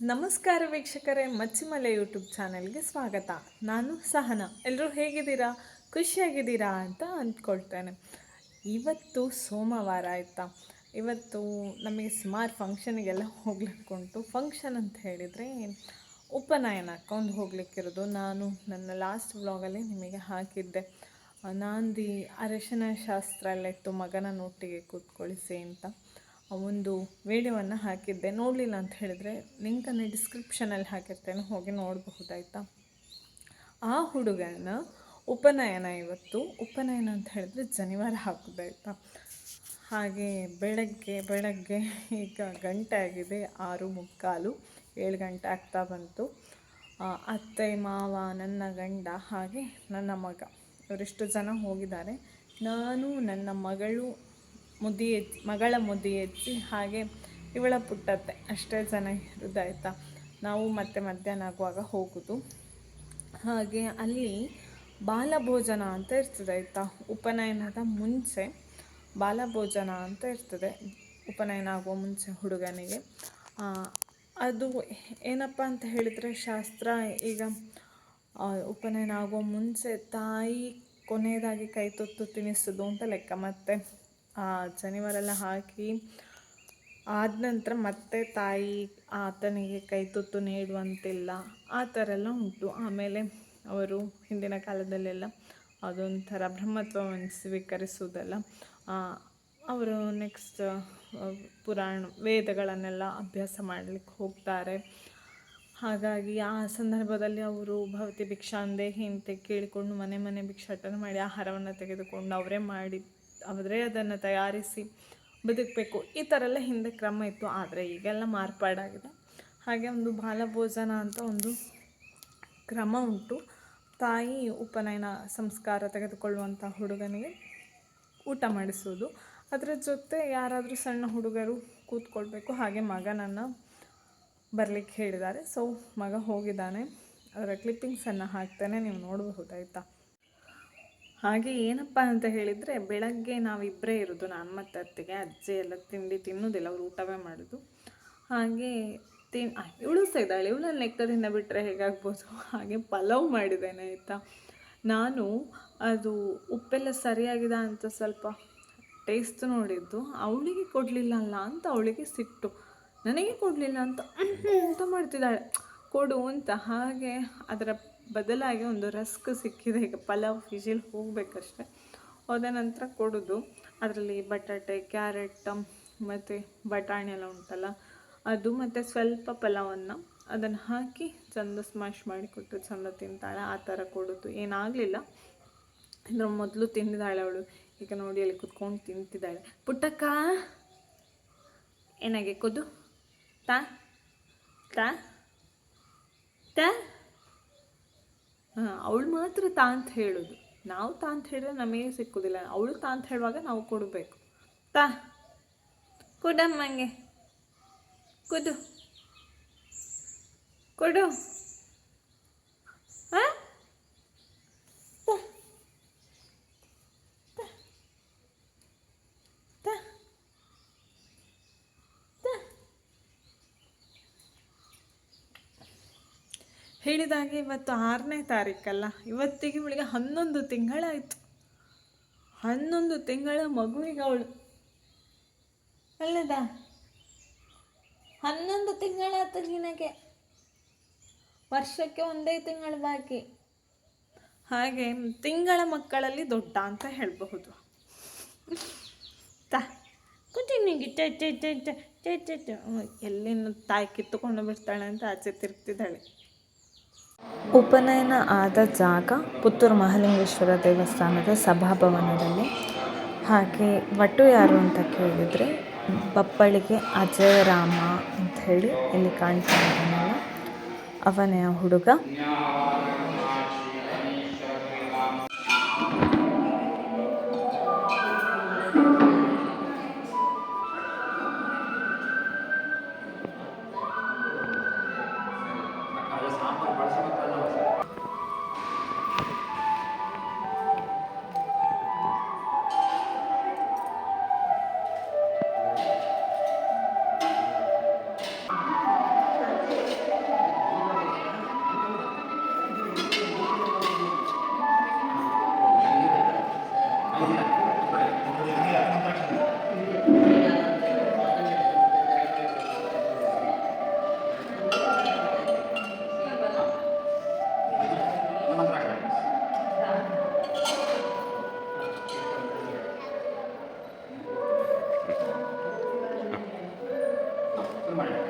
ನಮಸ್ಕಾರ ವೀಕ್ಷಕರೇ, ಮಚ್ಚಿಮಲೆ ಯೂಟ್ಯೂಬ್ ಚಾನೆಲ್ಗೆ ಸ್ವಾಗತ. ನಾನು ಸಹನ. ಎಲ್ಲರೂ ಹೇಗಿದ್ದೀರಾ? ಖುಷಿಯಾಗಿದ್ದೀರಾ ಅಂತ ಅಂದ್ಕೊಳ್ತೇನೆ. ಇವತ್ತು ಸೋಮವಾರ ಆಯಿತಾ? ಇವತ್ತು ನಮಗೆ ಸುಮಾರು ಫಂಕ್ಷನ್ಗೆಲ್ಲ ಹೋಗ್ಲಿಕ್ಕೆ ಉಂಟು ಫಂಕ್ಷನ್ ಅಂತ ಹೇಳಿದರೆ ಉಪನಯನಕ್ಕೆ ಒಂದು ಹೋಗ್ಲಿಕ್ಕಿರೋದು. ನಾನು ನನ್ನ ಲಾಸ್ಟ್ ವ್ಲಾಗಲ್ಲಿ ನಿಮಗೆ ಹಾಕಿದ್ದೆ. ನಾಂದಿ ಅರಶಿನ ಶಾಸ್ತ್ರ ಎಲ್ಲ ಇತ್ತು ಮಗನ ಒಟ್ಟಿಗೆ ಕೂತ್ಕೊಳಿಸಿ ಅಂತ. ಒಂದು ವಿಡಿಯೋವನ್ನು ಹಾಕಿದ್ದೆ. ನೋಡಲಿಲ್ಲ ಅಂತ ಹೇಳಿದರೆ ಲಿಂಕನ್ನು ಡಿಸ್ಕ್ರಿಪ್ಷನಲ್ಲಿ ಹಾಕಿರ್ತೇನೆ. ಹೋಗಿ ನೋಡಬಹುದಾಯ್ತಾ? ಆ ಹುಡುಗನ ಉಪನಯನ ಇವತ್ತು. ಉಪನಯನ ಅಂತ ಹೇಳಿದ್ರೆ ಜನಿವಾರ ಹಾಕೋದಾಯ್ತಾ? ಹಾಗೆ ಬೆಳಗ್ಗೆ ಬೆಳಗ್ಗೆ ಈಗ ಗಂಟೆ ಆಗಿದೆ. ಆರು ಮುಕ್ಕಾಲು, ಏಳು ಗಂಟೆ ಆಗ್ತಾ ಬಂತು. ಅತ್ತೆ, ಮಾವ, ನನ್ನ ಗಂಡ ಹಾಗೆ ನನ್ನ ಮಗ. ಇವರಿಷ್ಟು ಜನ ಹೋಗಿದ್ದಾರೆ. ನಾನು ನನ್ನ ಮಗಳು ಮುದಿ ಎತ್ತಿ ಮಗಳ ಮುದಿ ಎತ್ತಿ ಹಾಗೆ ಇವಳ ಪುಟ್ಟತ್ತೆ. ಅಷ್ಟೇ ಜನ ಆಯಿತಾ? ನಾವು ಮತ್ತೆ ಮಧ್ಯಾಹ್ನ ಆಗುವಾಗ ಹೋಗೋದು. ಹಾಗೆ ಅಲ್ಲಿ ಬಾಲಭೋಜನ ಅಂತ ಇರ್ತದೆ ಆಯಿತಾ? ಉಪನಯನದ ಮುಂಚೆ ಬಾಲಭೋಜನ ಅಂತ ಇರ್ತದೆ. ಉಪನಯನ ಆಗುವ ಮುಂಚೆ ಹುಡುಗನಿಗೆ. ಅದು ಏನಪ್ಪ ಅಂತ ಹೇಳಿದರೆ ಶಾಸ್ತ್ರ ಈಗ ಉಪನಯನ ಆಗುವ ಮುಂಚೆ ತಾಯಿ ಕೊನೆಯದಾಗಿ ಕೈ ತೊತ್ತು ತಿನ್ನಿಸೋದು ಅಂತ ಲೆಕ್ಕ. ಮತ್ತು ಜನಿವಾರೆಲ್ಲ ಹಾಕಿ ಆದ ನಂತರ ಮತ್ತೆ ತಾಯಿ ಆತನಿಗೆ ಕೈ ತುತ್ತು ನೀಡುವಂತಿಲ್ಲ. ಆ ಥರ ಎಲ್ಲ ಉಂಟು. ಆಮೇಲೆ ಅವರು ಹಿಂದಿನ ಕಾಲದಲ್ಲೆಲ್ಲ ಅದೊಂಥರ ಬ್ರಹ್ಮತ್ವವನ್ನು ಸ್ವೀಕರಿಸುವುದಲ್ಲ ಅವರು ನೆಕ್ಸ್ಟ್ ಪುರಾಣ, ವೇದಗಳನ್ನೆಲ್ಲ ಅಭ್ಯಾಸ ಮಾಡಲಿಕ್ಕೆ ಹೋಗ್ತಾರೆ. ಹಾಗಾಗಿ ಆ ಸಂದರ್ಭದಲ್ಲಿ ಅವರು ಭವತಿ ಭಿಕ್ಷಾಂದೇಹಿ ಅಂತ ಕೇಳಿಕೊಂಡು ಮನೆ ಮನೆ ಭಿಕ್ಷಾಟನೆ ಮಾಡಿ ಆಹಾರವನ್ನು ತೆಗೆದುಕೊಂಡು ಅವರೇ ಮಾಡಿ ಅವರೇ ಅದನ್ನು ತಯಾರಿಸಿ ಬದುಕಬೇಕು. ಈ ಥರ ಎಲ್ಲ ಹಿಂದೆ ಕ್ರಮ ಇತ್ತು, ಆದರೆ ಈಗೆಲ್ಲ ಮಾರ್ಪಾಡಾಗಿದೆ. ಹಾಗೆ ಒಂದು ಬಾಲಭೋಜನ ಅಂತ ಒಂದು ಕ್ರಮ ಉಂಟು. ತಾಯಿ ಉಪನಯನ ಸಂಸ್ಕಾರ ತೆಗೆದುಕೊಳ್ಳುವಂಥ ಹುಡುಗನಿಗೆ ಊಟ ಮಾಡಿಸೋದು ಅದರ ಜೊತೆ ಯಾರಾದರೂ ಸಣ್ಣ ಹುಡುಗರು ಕೂತ್ಕೊಳ್ಬೇಕು. ಹಾಗೆ ಮಗನನ್ನು ಬರಲಿಕ್ಕೆ ಹೇಳಿದ್ದಾರೆ. ಸೊ ಮಗ ಹೋಗಿದ್ದಾನೆ. ಅದರ ಕ್ಲಿಪ್ಪಿಂಗ್ಸನ್ನು ಹಾಕ್ತೇನೆ. ನೀವು ನೋಡಬಹುದಾಯ್ತಾ ಹಾಗೆ ಏನಪ್ಪ ಅಂತ ಹೇಳಿದರೆ, ಬೆಳಗ್ಗೆ ನಾವಿಬ್ಬರೇ ಇರೋದು, ನಾನು ಮತ್ತು ಅತ್ತಿಗೆ. ಅಜ್ಜಿ ಎಲ್ಲ ತಿಂಡಿ ತಿನ್ನೋದಿಲ್ಲ, ಅವ್ರು ಊಟವೇ ಮಾಡೋದು. ಹಾಗೆ ತಿನ್ ಇವಳು ಸಹ ಇದ್ದಾಳೆ. ನೆಕ್ಟರ್ ಲೆಕ್ಕದಿಂದ ಬಿಟ್ಟರೆ ಹೇಗಾಗ್ಬೋದು? ಹಾಗೆ ಪಲಾವ್ ಮಾಡಿದ್ದೇನೆ, ಆಯಿತಾ? ನಾನು ಅದು ಉಪ್ಪೆಲ್ಲ ಸರಿಯಾಗಿದೆ ಅಂತ ಸ್ವಲ್ಪ ಟೇಸ್ಟ್ ನೋಡಿದ್ದು. ಅವಳಿಗೆ ಕೊಡಲಿಲ್ಲ ಅಲ್ಲ ಅಂತ ಅವಳಿಗೆ ಸಿಟ್ಟು. ನನಗೆ ಕೊಡಲಿಲ್ಲ ಅಂತ. ಊಟ ಮಾಡ್ತಿದ್ದಾಳೆ. ಕೊಡು ಅಂತ. ಹಾಗೆ ಅದರ ಬದಲಾಗಿ ಒಂದು ರಸ್ಕ್ ಸಿಕ್ಕಿದೆ. ಈಗ ಪಲಾವ್, ಫಿಶಿಲ್ ಹೋಗಬೇಕಷ್ಟೆ. ಹೋದ ನಂತರ ಕೊಡೋದು. ಅದರಲ್ಲಿ ಬಟಾಟೆ, ಕ್ಯಾರೆಟ್, ಮತ್ತು ಬಟಾಣಿ ಎಲ್ಲ ಉಂಟಲ್ಲ, ಅದು ಮತ್ತು ಸ್ವಲ್ಪ ಪಲಾವನ್ನು ಅದನ್ನು ಹಾಕಿ ಚಂದ ಸ್ಮ್ಯಾಶ್ ಮಾಡಿಕೊಟ್ಟು ಚಂದ ತಿಂತಾಳೆ. ಆ ಥರ ಕೊಡೋದು. ಏನಾಗಲಿಲ್ಲ. ಇದ್ರ ಮೊದಲು ತಿಂದಿದ್ದಾಳೆ ಅವಳು. ಈಗ ನೋಡಿ ಅಲ್ಲಿ ಕುತ್ಕೊಂಡು ತಿಂತಿದ್ದಾಳೆ. ಪುಟ್ಟಕ್ಕ! ಏನಾಗೆ ಕೊದು ತಾ. ತಾ. ತಾ. ಅವಳು ಮಾತ್ರ ತಾ ಅಂತ ಹೇಳೋದು. ನಾವು ತಾ ಅಂತ ಹೇಳಿದ್ರೆ ನಮಗೆ ಸಿಕ್ಕೋದಿಲ್ಲ. ಅವಳು ತಾ ಅಂತ ಹೇಳುವಾಗ ನಾವು ಕೊಡಬೇಕು. ತಾ ಕೊಡಮ್ಮಂಗೆ ಕುದು ಕೊಡು. ಹಾಂ? ಹೇಳಿದಾಗೆ ಇವತ್ತು ಆರನೇ ತಾರೀಕಲ್ಲ, ಇವತ್ತಿಗೆ ಇವಳಿಗೆ ಹನ್ನೊಂದು ತಿಂಗಳಾಯಿತು. ಹನ್ನೊಂದು ತಿಂಗಳ ಮಗುವಿಗೆ ಅವಳು. ಅಲ್ಲದ? ಹನ್ನೊಂದು ತಿಂಗಳಾಯ್ತು ನಿನಗೆ. ವರ್ಷಕ್ಕೆ ಒಂದೇ ತಿಂಗಳು ಬಾಕಿ. ಹಾಗೆ ತಿಂಗಳ ಮಕ್ಕಳಲ್ಲಿ ದೊಡ್ಡ ಅಂತ ಹೇಳಬಹುದು. ತಾ ಟೆ ಟೆ ಟೆ ಟೆ ಎಲ್ಲಿನ ತಾಯಿ ಕಿತ್ತುಕೊಂಡು ಬಿಡ್ತಾಳೆ ಅಂತ ಆಚೆ ತಿರ್ಗ್ತಿದ್ದಾಳೆ. ಉಪನಯನ ಆದ ಜಾಗ ಪುತ್ತೂರು ಮಹಾಲಿಂಗೇಶ್ವರ ದೇವಸ್ಥಾನದ ಸಭಾಭವನದಲ್ಲಿ. ಹಾಗೆ ಒಟ್ಟು ಯಾರು ಅಂತ ಕೇಳಿದರೆ ಬಪ್ಪಳಿಗೆ ಅಜಯರಾಮ ಹೇಳಿ ಇಲ್ಲಿ ಕಾಣ್ತಾ ಇದ್ದಾನಲ್ಲ, ಅವನೇ ಹುಡುಗ.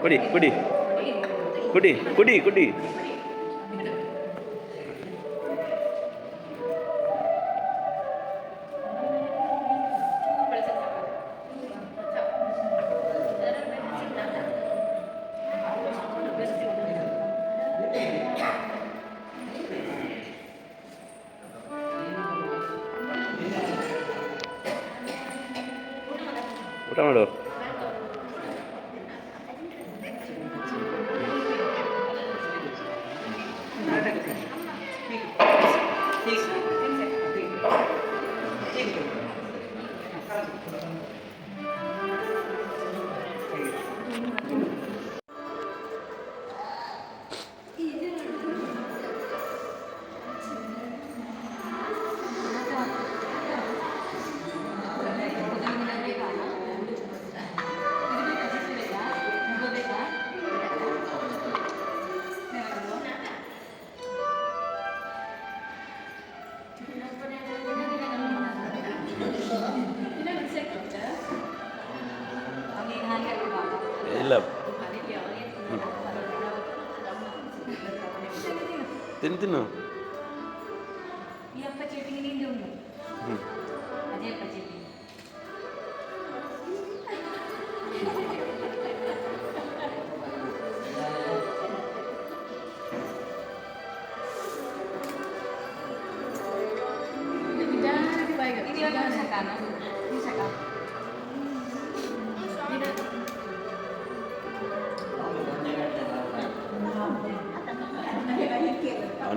ಕುಡಿ ಕುಡಿ ಕುಡಿ ಕುಡಿ ಕುಡಿ తిను తిను ఈ అప్ప చెట్టుకి నిండి ఉంది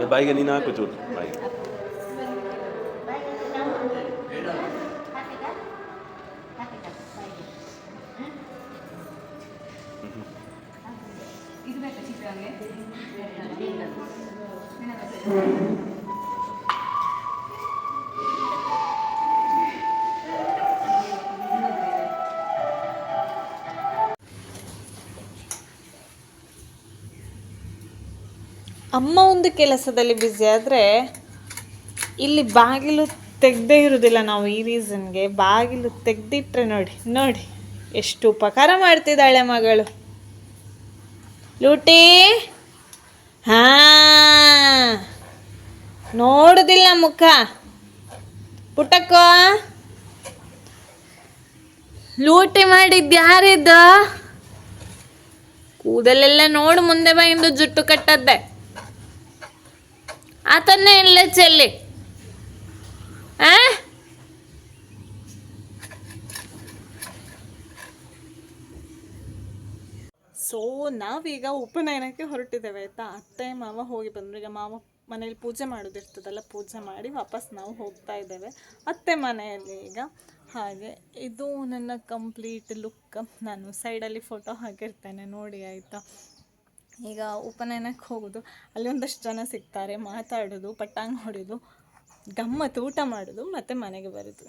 ಬಾಯಿಗೆ ನೀನು ಹಾಕು ಚೂರು ಬಾಯಿಗೆ ಇದು ಬೇಕಾ ಚಿತ್ರಾಂಗೆ ಅಮ್ಮ ಒಂದು ಕೆಲಸದಲ್ಲಿ ಬ್ಯುಸಿ ಆದರೆ ಇಲ್ಲಿ ಬಾಗಿಲು ತೆಗ್ದೇ ಇರೋದಿಲ್ಲ ನಾವು ಈ ರೀಸನ್ಗೆ ಬಾಗಿಲು ತೆಗ್ದಿಟ್ರೆ ನೋಡಿ ನೋಡಿ ಎಷ್ಟು ಉಪಕಾರ ಮಾಡ್ತಿದ್ದಾಳೆ ಮಗಳು. ಲೂಟಿ! ಹಾ! ನೋಡುದಿಲ್ಲ ಮುಖ. ಪುಟಕ್ಕ ಲೂಟಿ ಮಾಡಿದ್ದು ಯಾರಿದ್ದ ಕೂದಲೆಲ್ಲ ನೋಡು, ಮುಂದೆ ಬಂದು ಜುಟ್ಟು ಕಟ್ಟದ್ದೆ. ಆತನ್ನೇ ಇಲ್ಲ ಚೆಲ್ಲಿ. ಸೊ ನಾವೀಗ ಉಪನಯನಕ್ಕೆ ಹೊರಟಿದ್ದೇವೆ, ಆಯ್ತಾ? ಅತ್ತೆ, ಮಾವ ಹೋಗಿ ಬಂದರು. ಈಗ ಮಾವ ಮನೇಲಿ ಪೂಜೆ ಮಾಡೋದಿರ್ತದಲ್ಲ, ಪೂಜೆ ಮಾಡಿ ವಾಪಸ್ ನಾವು ಹೋಗ್ತಾ ಇದ್ದೇವೆ. ಅತ್ತೆ ಮನೆಯಲ್ಲಿ ಈಗ. ಹಾಗೆ, ಇದು ನನ್ನ ಕಂಪ್ಲೀಟ್ ಲುಕ್ ನಾನು ಸೈಡಲ್ಲಿ ಫೋಟೋ ಹಾಕಿರ್ತೇನೆ. ನೋಡಿ, ಆಯಿತಾ? ಈಗ ಉಪನಯನಕ್ಕೆ ಹೋಗೋದು. ಅಲ್ಲಿ ಒಂದಷ್ಟು ಜನ ಸಿಗ್ತಾರೆ, ಮಾತಾಡೋದು ಪಟ್ಟಾಂಗ್ ಹೊಡೆದು, ಗಮ್ಮತ್ತು ಊಟ ಮಾಡೋದು, ಮತ್ತು ಮನೆಗೆ ಬರೋದು.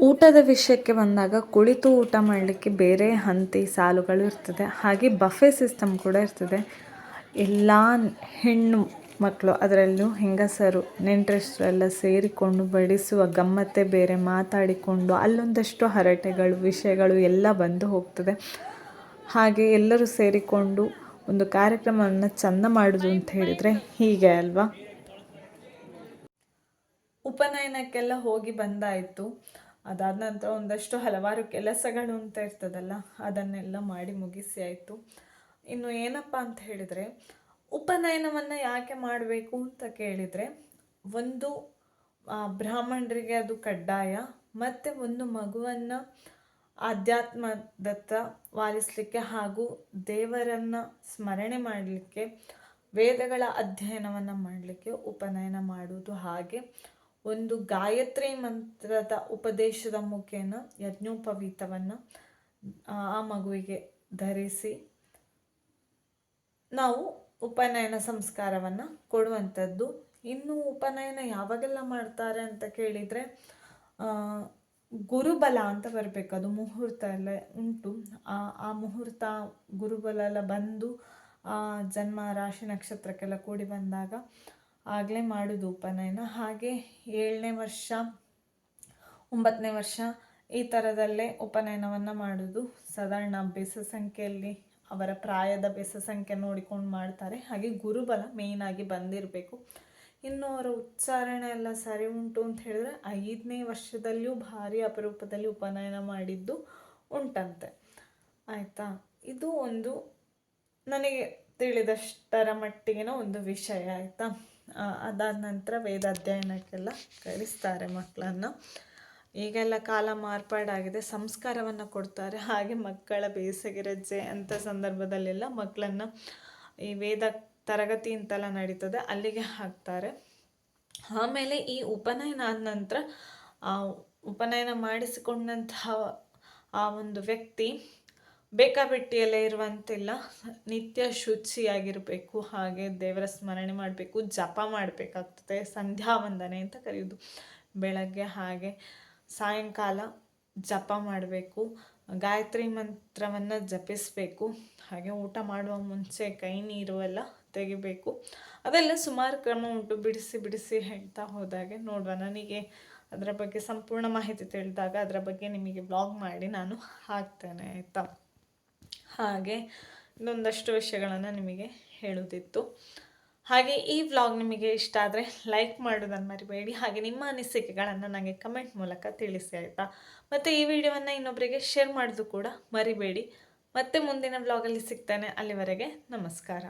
ಊಟದ ವಿಷಯಕ್ಕೆ ಬಂದಾಗ ಕುಳಿತು ಊಟ ಮಾಡಲಿಕ್ಕೆ ಬೇರೆ ಹಂತಿ, ಸಾಲುಗಳು ಇರ್ತದೆ. ಹಾಗೆ ಬಫೆ ಸಿಸ್ಟಮ್ ಕೂಡ ಇರ್ತದೆ. ಎಲ್ಲ ಹೆಣ್ಣು ಮಕ್ಕಳು ಅದರಲ್ಲೂ ಹೆಂಗಸರು, ನೆಂಟ್ರೆಷ್ಟರೆಲ್ಲ ಸೇರಿಕೊಂಡು ಬಡಿಸುವ ಗಮ್ಮತ್ತೆ ಬೇರೆ, ಮಾತಾಡಿಕೊಂಡು ಅಲ್ಲೊಂದಷ್ಟು ಹರಟೆಗಳು, ವಿಷಯಗಳು ಎಲ್ಲ ಬಂದು ಹೋಗ್ತದೆ. ಹಾಗೆ ಎಲ್ಲರೂ ಸೇರಿಕೊಂಡು ಒಂದು ಕಾರ್ಯಕ್ರಮವನ್ನು ಚಂದ ಮಾಡೋದು ಅಂತ ಹೇಳಿದರೆ ಹೀಗೆ ಅಲ್ವಾ? ಉಪನಯನಕ್ಕೆಲ್ಲ ಹೋಗಿ ಬಂದಾಯಿತು. ಅದಾದ ನಂತರ ಒಂದಷ್ಟು ಹಲವಾರು ಕೆಲಸಗಳು ಅಂತ ಇರ್ತದಲ್ಲ, ಅದನ್ನೆಲ್ಲ ಮಾಡಿ ಮುಗಿಸಿ ಆಯಿತು. ಇನ್ನು ಏನಪ್ಪ ಅಂತ ಹೇಳಿದರೆ, ಉಪನಯನವನ್ನು ಯಾಕೆ ಮಾಡಬೇಕು ಅಂತ ಕೇಳಿದರೆ, ಒಂದು ಬ್ರಾಹ್ಮಣರಿಗೆ ಅದು ಕಡ್ಡಾಯ, ಮತ್ತು ಒಂದು ಮಗುವನ್ನು ಆಧ್ಯಾತ್ಮದತ್ತ ವಾಲಿಸಲಿಕ್ಕೆ ಹಾಗೂ ದೇವರನ್ನು ಸ್ಮರಣೆ ಮಾಡಲಿಕ್ಕೆ, ವೇದಗಳ ಅಧ್ಯಯನವನ್ನು ಮಾಡಲಿಕ್ಕೆ ಉಪನಯನ ಮಾಡುವುದು ಹಾಗೆ ಒಂದು ಗಾಯತ್ರಿ ಮಂತ್ರದ ಉಪದೇಶದ ಮುಖೇನ ಯಜ್ಞೋಪವೀತವನ್ನು, ಆ ಮಗುವಿಗೆ ಧರಿಸಿ ನಾವು ಉಪನಯನ ಸಂಸ್ಕಾರವನ್ನು ಕೊಡುವಂಥದ್ದು. ಇನ್ನು ಉಪನಯನ ಯಾವಾಗೆಲ್ಲ ಮಾಡ್ತಾರೆ ಅಂತ ಕೇಳಿದರೆ ಗುರುಬಲ ಅಂತ ಬರಬೇಕು. ಅದು ಮುಹೂರ್ತ ಎಲ್ಲ ಉಂಟು. ಆ ಆ ಮುಹೂರ್ತ ಗುರುಬಲ ಎಲ್ಲ ಬಂದು, ಆ ಜನ್ಮ ರಾಶಿ ನಕ್ಷತ್ರಕ್ಕೆಲ್ಲ ಕೂಡಿ ಬಂದಾಗ ಆಗಲೇ ಮಾಡೋದು ಉಪನಯನ. ಹಾಗೆ ಏಳನೇ ವರ್ಷ, ಒಂಬತ್ತನೇ ವರ್ಷ ಈ ಥರದಲ್ಲೇ ಉಪನಯನವನ್ನು ಮಾಡೋದು. ಸಾಧಾರಣ ಬೆಸ ಸಂಖ್ಯೆಯಲ್ಲಿ ಅವರ ಪ್ರಾಯದ ಬೆಸ ಸಂಖ್ಯೆ ನೋಡಿಕೊಂಡು ಮಾಡ್ತಾರೆ. ಹಾಗೆ ಗುರುಬಲ ಮೇಯ್ನಾಗಿ ಬಂದಿರಬೇಕು. ಇನ್ನು ಅವರ ಉಚ್ಚಾರಣೆ ಎಲ್ಲ ಸರಿ ಉಂಟು ಅಂತ ಹೇಳಿದ್ರೆ ಐದನೇ ವರ್ಷದಲ್ಲಿಯೂ ಭಾರಿ ಅಪರೂಪದಲ್ಲಿ ಉಪನಯನ ಮಾಡಿದ್ದು ಉಂಟಂತೆ. ಆಯಿತಾ? ಇದು ಒಂದು ನನಗೆ ತಿಳಿದಷ್ಟರ ಮಟ್ಟಿಗಿನ ಒಂದು ವಿಷಯ, ಆಯಿತಾ? ಅದಾದ ನಂತರ ವೇದ ಅಧ್ಯಯನಕ್ಕೆಲ್ಲ ಕಳಿಸ್ತಾರೆ ಮಕ್ಕಳನ್ನು. ಈಗೆಲ್ಲ ಕಾಲ ಮಾರ್ಪಾಡಾಗಿದೆ, ಸಂಸ್ಕಾರವನ್ನು ಕೊಡ್ತಾರೆ, ಹಾಗೆ ಮಕ್ಕಳ ಬೇಸಿಗೆ ರಜೆ ಅಂಥ ಸಂದರ್ಭದಲ್ಲೆಲ್ಲ ಮಕ್ಕಳನ್ನು ಈ ವೇದ ತರಗತಿ ಅಂತೆಲ್ಲ ನಡೀತದೆ, ಅಲ್ಲಿಗೆ ಹಾಕ್ತಾರೆ. ಆಮೇಲೆ ಈ ಉಪನಯನ ಆದ ನಂತರ ಉಪನಯನ ಮಾಡಿಸಿಕೊಂಡಂತಹ ಆ ಒಂದು ವ್ಯಕ್ತಿ ಬೇಕಾಬಿಟ್ಟಿಯಲ್ಲೇ ಇರುವಂತಿಲ್ಲ. ನಿತ್ಯ ಶುಚಿಯಾಗಿರಬೇಕು, ಹಾಗೆ ದೇವರ ಸ್ಮರಣೆ ಮಾಡಬೇಕು, ಜಪ ಮಾಡಬೇಕಾಗ್ತದೆ, ಸಂಧ್ಯಾ ವಂದನೆ ಅಂತ ಕರೆಯೋದು. ಬೆಳಗ್ಗೆ ಹಾಗೆ ಸಾಯಂಕಾಲ ಜಪ ಮಾಡಬೇಕು, ಗಾಯತ್ರಿ ಮಂತ್ರವನ್ನು ಜಪಿಸಬೇಕು, ಹಾಗೆ ಊಟ ಮಾಡುವ ಮುಂಚೆ ಕೈ ನೀರು ಎಲ್ಲ ತೆಗಿಬೇಕು. ಅದೆಲ್ಲ ಸುಮಾರು ಕ್ರಮ ಉಂಟು. ಬಿಡಿಸಿ ಬಿಡಿಸಿ ಹೇಳ್ತಾ ಹೋದಾಗೆ ನೋಡುವ. ನನಗೆ ಅದರ ಬಗ್ಗೆ ಸಂಪೂರ್ಣ ಮಾಹಿತಿ ತಿಳಿದಾಗ ಅದರ ಬಗ್ಗೆ ನಿಮಗೆ ಬ್ಲಾಗ್ ಮಾಡಿ ನಾನು ಹಾಕ್ತೇನೆ, ಆಯಿತಾ? ಹಾಗೆ ಇನ್ನೊಂದಷ್ಟು ವಿಷಯಗಳನ್ನು ನಿಮಗೆ ಹೇಳೋದಿತ್ತು. ಹಾಗೆ ಈ ವ್ಲಾಗ್ ನಿಮಗೆ ಇಷ್ಟ ಆದರೆ ಲೈಕ್ ಮಾಡೋದನ್ನು ಮರಿಬೇಡಿ. ಹಾಗೆ ನಿಮ್ಮ ಅನಿಸಿಕೆಗಳನ್ನು ನನಗೆ ಕಮೆಂಟ್ ಮೂಲಕ ತಿಳಿಸಿ, ಆಯಿತಾ? ಮತ್ತು ಈ ವಿಡಿಯೋವನ್ನು ಇನ್ನೊಬ್ಬರಿಗೆ ಶೇರ್ ಮಾಡೋದು ಕೂಡ ಮರಿಬೇಡಿ. ಮತ್ತೆ ಮುಂದಿನ ವ್ಲಾಗಲ್ಲಿ ಸಿಗ್ತೇನೆ. ಅಲ್ಲಿವರೆಗೆ ನಮಸ್ಕಾರ.